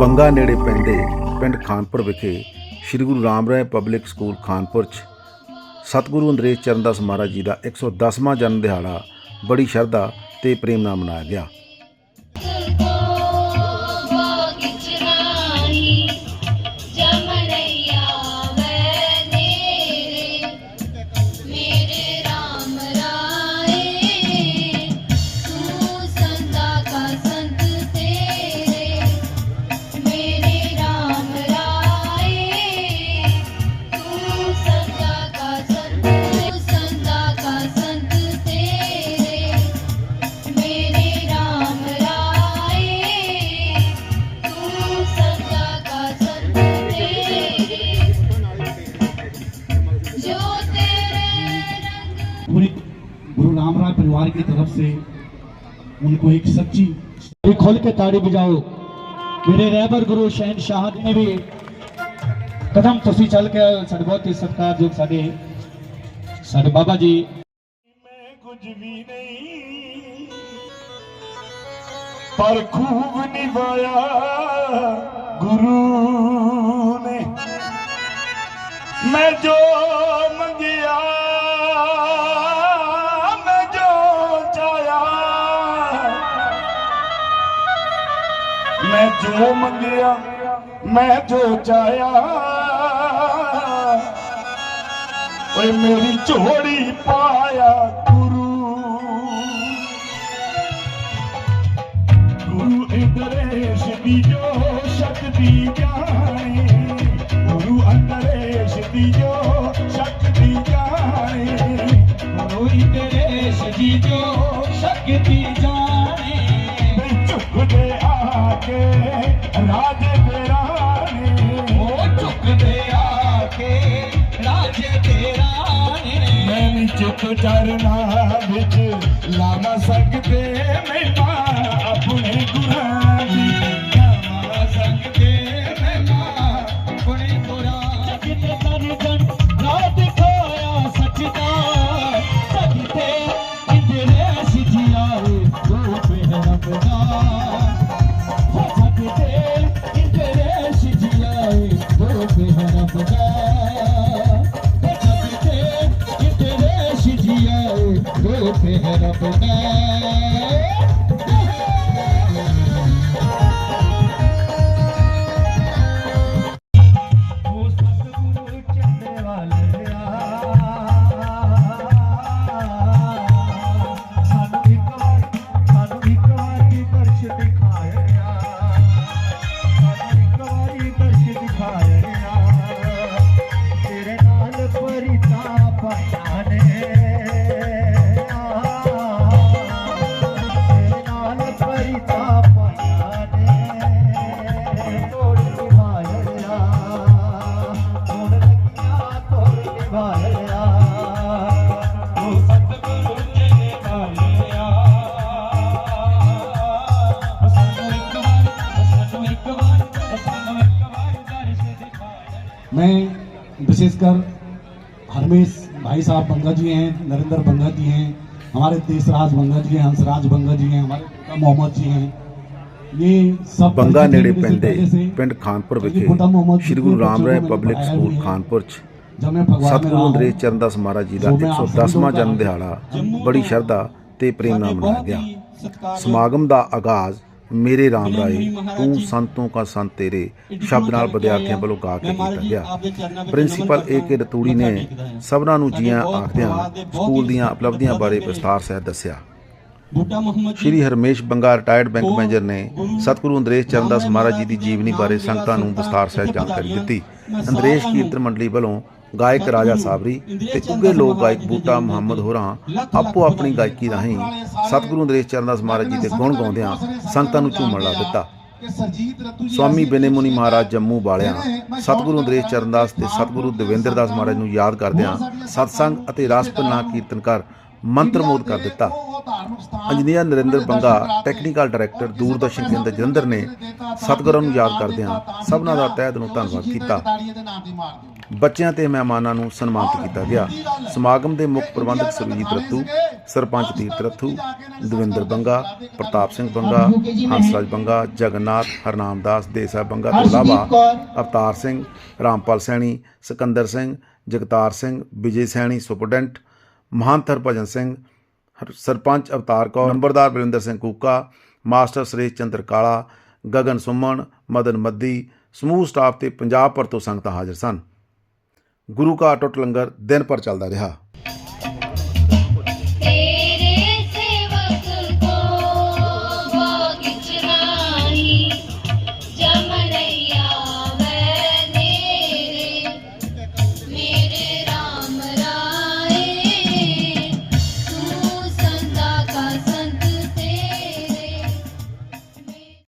ਬੰਗਾ ਨੇੜੇ ਪੈਂਦੇ ਪਿੰਡ ਖਾਨਪੁਰ ਵਿਖੇ ਸ੍ਰੀ ਗੁਰੂ ਰਾਮ ਰਾਏ ਪਬਲਿਕ ਸਕੂਲ ਖਾਨਪੁਰ 'ਚ ਸਤਿਗੁਰੂ ਅੰਦਰੇਸ਼ ਚਰਨਦਾਸ ਮਹਾਰਾਜ ਜੀ ਦਾ 110ਵਾਂ ਜਨਮ ਦਿਹਾੜਾ ਬੜੀ ਸ਼ਰਧਾ ਤੇ ਪ੍ਰੇਮ ਨਾਲ ਮਨਾਇਆ ਗਿਆ। गुरु राम राय परिवार की तरफ से उनको एक सच्ची भी खोल के ताड़ी बजाओ मेरे रहबर गुरु शहनशाह ने भी ਕਦਮ ਤੁਸੀਂ ਚੱਲ ਕੇ ਸਾਡੇ ਬਹੁਤ ਹੀ ਸਤਿਕਾਰਯੋਗ ਸਾਡੇ ਸਾਡੇ ਬਾਬਾ ਜੀ ਮੈਂ ਕੁਝ ਵੀ ਨਹੀਂ ਪਰ ਖੂਬ ਨਿਭਾਇਆ ਗੁਰੂ ਨੇ ਮੈਂ ਜੋ ਮੰਗਿਆ ਜੋ ਮੰਗਿਆ, ਮੈਂ ਜੋ ਚਾਹਿਆ। ਓਏ ਮੇਰੀ ਝੋੜੀ ਪਾਇਆ ਗੁਰੂ। ਗੁਰੂ ਇੰਦਰੇਸ਼ ਦੀ ਜੋ ਸ਼ਕਤੀ ਜਾਣੇ, ਗੁਰੂ ਅੰਦਰੇਸ਼ ਦੀ ਜੋ ਸ਼ਕਤੀ ਜਾਣੇ, ਗੁਰੂ ਇੰਦਰੇਸ਼ ਦੀ ਜੋ ਸ਼ਕਤੀ ਜਾਣੇ। ਝੁਕਦੇ ਆ ਕੇ ਰਾਜ ਤੇਰਾ ਨੇ ਮੈਂ ਚੁੱਕਦੇ ਆਖੇ ਰਾਜ ਤੇਰਾ ਨੇ ਮੈਂ ਚੁੱਕ ਚਰਨਾ ਵਿੱਚ ਲਾਵਾ ਸੰਗ ਤੇ ਮੈਂ ਆਪਣੀ ਗੁਰਾਂ ਦੀ ਕਾਮਾ ਸੰਗ ਤੇ ਮੈਂ ਆਪਣੀ दो फेर अपना मैं विशेषकर हरमेश भाई साहब बंगा जी हैं नरेंद्र बंगा जी हैं हमारे देशराज बंगा जी हैं हंसराज बंगा जी हैं हमारे पिता मोहम्मद जी हैं ये सब ਬੰਗਾ परिचय ਨੇੜੇ मेरे से ਪੈਂਦੇ पहले से ਪਿੰਡ ਖਾਨਪੁਰ क्योंकि ਵਿਖੇ बुड्ढा मोहम्मद ਸ੍ਰੀ जी ਗੁਰੂ के ਰਾਮ बच्चों ਰਾਏ को मैंने ਪਬਲਿਕ पढ़ाया ਸਕੂਲ भी है। ਖਾਨਪੁਰ 'ਚ जब मैं भगवान में ਸਤਿਗੁਰੂ रहा ਅੰਦਰੇਸ਼ हूँ, ਚਰਨਦਾਸ ਮਹਾਰਾਜ ਜੀ ਦਾ ਜੋ ਮੈਂ ਆਪ 110ਵਾਂ ਸੰਗਤੋਂ ਜਨਮ ਦਾ ਦਿਹਾੜਾ ਜੰਮੂ ਬੜੀ ਤੋਂ ਸ਼ਰਧਾ ਤੇ ਪ੍ਰੇਮ ਨਾਲ ਸਾਡੇ ਮਨਾਇਆ ਬਹੁਤ ਗਿਆ ਹੀ ਸਤਿਕਾਰਯੋਗ ਸਮਾਗਮ ਦਾ ਆਗਾਜ਼ ਮੇਰੇ ਬਿਲੇਨ ਰਾਏ ਤੂੰ ਸੰਤੋਂ ਕਾ ਸੰਤ ਤੇਰੇ ਸ਼ਬਦ ਨਾਲ ਵਿਦਿਆਰਥੀਆਂ। ਵੱਲੋਂ ਗਾ ਕੇ ਕੀਤਾ ਗਿਆ ਪ੍ਰਿੰਸੀਪਲ ਏ ਕੇ ਰਤੂੜੀ ਨੇ। ਸਭਨਾਂ ਨੂੰ ਜੀਆਂ ਆਖਦਿਆਂ ਸਕੂਲ ਦੀਆਂ ਉਪਲਬਧੀਆਂ ਬਾਰੇ। ਵਿਸਤਾਰ ਸਹਿਤ ਦੱਸਿਆ ਬੁੱਢਾ Muhammad ji Shri Harmesh Banga retired bank manager ਨੇ ਗੁਰੂ ਸਤਿਗੁਰੂ ਅੰਦਰੇਸ਼ ਚਰਨਦਾਸ ਮਹਾਰਾਜ ਜੀ ਦੀ ਜੀਵਨੀ ਬਾਰੇ ਸੰਗਤਾਂ ਨੂੰ ਵਿਸਤਾਰ ਸਹਿਤ ਜਾਣਕਾਰੀ। ਦਿੱਤੀ ਅੰਦਰੇਸ਼ ਕੀਰਤਨ ਮੰਡਲੀ ਵੱਲੋਂ ਗਾਇਕ ਰਾਜਾ ਸਾਬਰੀ ਇੰਦਰੇਸ਼ ਤੇ ਚਰਨਦਾਸ ਲੋਕ ਗਾਇਕ ਬੂਟਾ ਮੁਹੰਮਦ ਹੋਰਾਂ ਆਪੋ ਆਪਣੀ ਗਾਇਕੀ ਰਾਹੀਂ ਸਾਰੇ ਸਤਿਗੁਰੂ ਅੰਦਰੇਸ਼ ਚਰਨਦਾਸ ਮਹਾਰਾਜ ਜੀ ਦੇ ਗੁਣ ਗਾਉਂਦਿਆਂ ਸੰਗਤਾਂ ਨੂੰ ਝੂਮਣ ਲਾ ਦਿੱਤਾ। ਸਵਾਮੀ ਐਸੀ ਮੁਨੀ ਮਹਾਰਾਜ ਜੰਮੂ ਵਾਲਿਆਂ, ਸਤਿਗੁਰੂ ਸ਼ੌਕ ਅੰਦਰੇਸ਼ ਕਰਦਾ ਚਰਨਦਾਸ ਤੇ ਸਤਿਗੁਰੂ ਦੇਵੇਂਦਰ ਦਾਸ ਮਹਾਰਾਜ ਨੂੰ ਯਾਦ ਕਰਦਿਆਂ ਸਤਸੰਗ ਅਤੇ ਰਸ ਭੰਨਾ ਕੀਰਤਨ ਕਰ ਮੰਤਰਮੋਦ ਕਰ ਦਿੱਤਾ। Engineer Narinder Banga, technical director Doordarshan Kendra Jalandhar ਨੇ ਸਤਿਗੁਰਾਂ ਨੂੰ ਯਾਦ ਕਰਦਿਆਂ ਸਭਨਾਂ ਦਾ ਤਹਿ ਦਿਲੋਂ ਧੰਨਵਾਦ ਕੀਤਾ। ਬੱਚਿਆਂ ਤੇ ਮਹਿਮਾਨਾਂ ਨੂੰ ਸਨਮਾਨਿਤ ਕੀਤਾ ਗਿਆ। ਸਮਾਗਮ ਦੇ ਮੁੱਖ ਪ੍ਰਬੰਧਕ ਸੁਰਜੀਤ ਰੱਤੂ ਸਰਪੰਚ ਤੀਰਥ ਰੱਥੂ ਦਵਿੰਦਰ ਬੰਗਾ ਪ੍ਰਤਾਪ ਸਿੰਘ ਬੰਗਾ ਹੰਸਰਾਜ ਬੰਗਾ ਜਗਨਨਾਥ ਹਰਨਾਮ ਦਾਸ ਦੇਸਾ ਬੰਗਾ ਤੋਂ ਇਲਾਵਾ ਅਵਤਾਰ ਸਿੰਘ ਰਾਮਪਾਲ ਸੈਣੀ ਸਿਕੰਦਰ ਸਿੰਘ ਜਗਤਾਰ ਸਿੰਘ ਵਿਜੇ ਸੈਣੀ ਸੁਪਰਡੈਂਟ ਮਹੰਤ ਹਰਭਜਨ ਸਿੰਘ ਸਰਪੰਚ ਅਵਤਾਰ ਕੌਰ ਨੰਬਰਦਾਰ ਬਲਵਿੰਦਰ ਸਿੰਘ ਕੂਕਾ ਮਾਸਟਰ ਸੁਰੇਸ਼ ਚੰਦਰ ਕਾਲਾ ਗਗਨ ਸੁਮਨ ਮਦਨ ਮੱਦੀ ਸਮੂਹ ਸਟਾਫ ਤੇ ਪੰਜਾਬ ਭਰ ਤੋਂ ਸੰਗਤਾਂ ਹਾਜ਼ਰ ਸਨ। ਗੁਰੂ ਕਾ ਅਟੁੱਟ ਲੰਗਰ ਦਿਨ ਭਰ ਚੱਲਦਾ ਰਿਹਾ।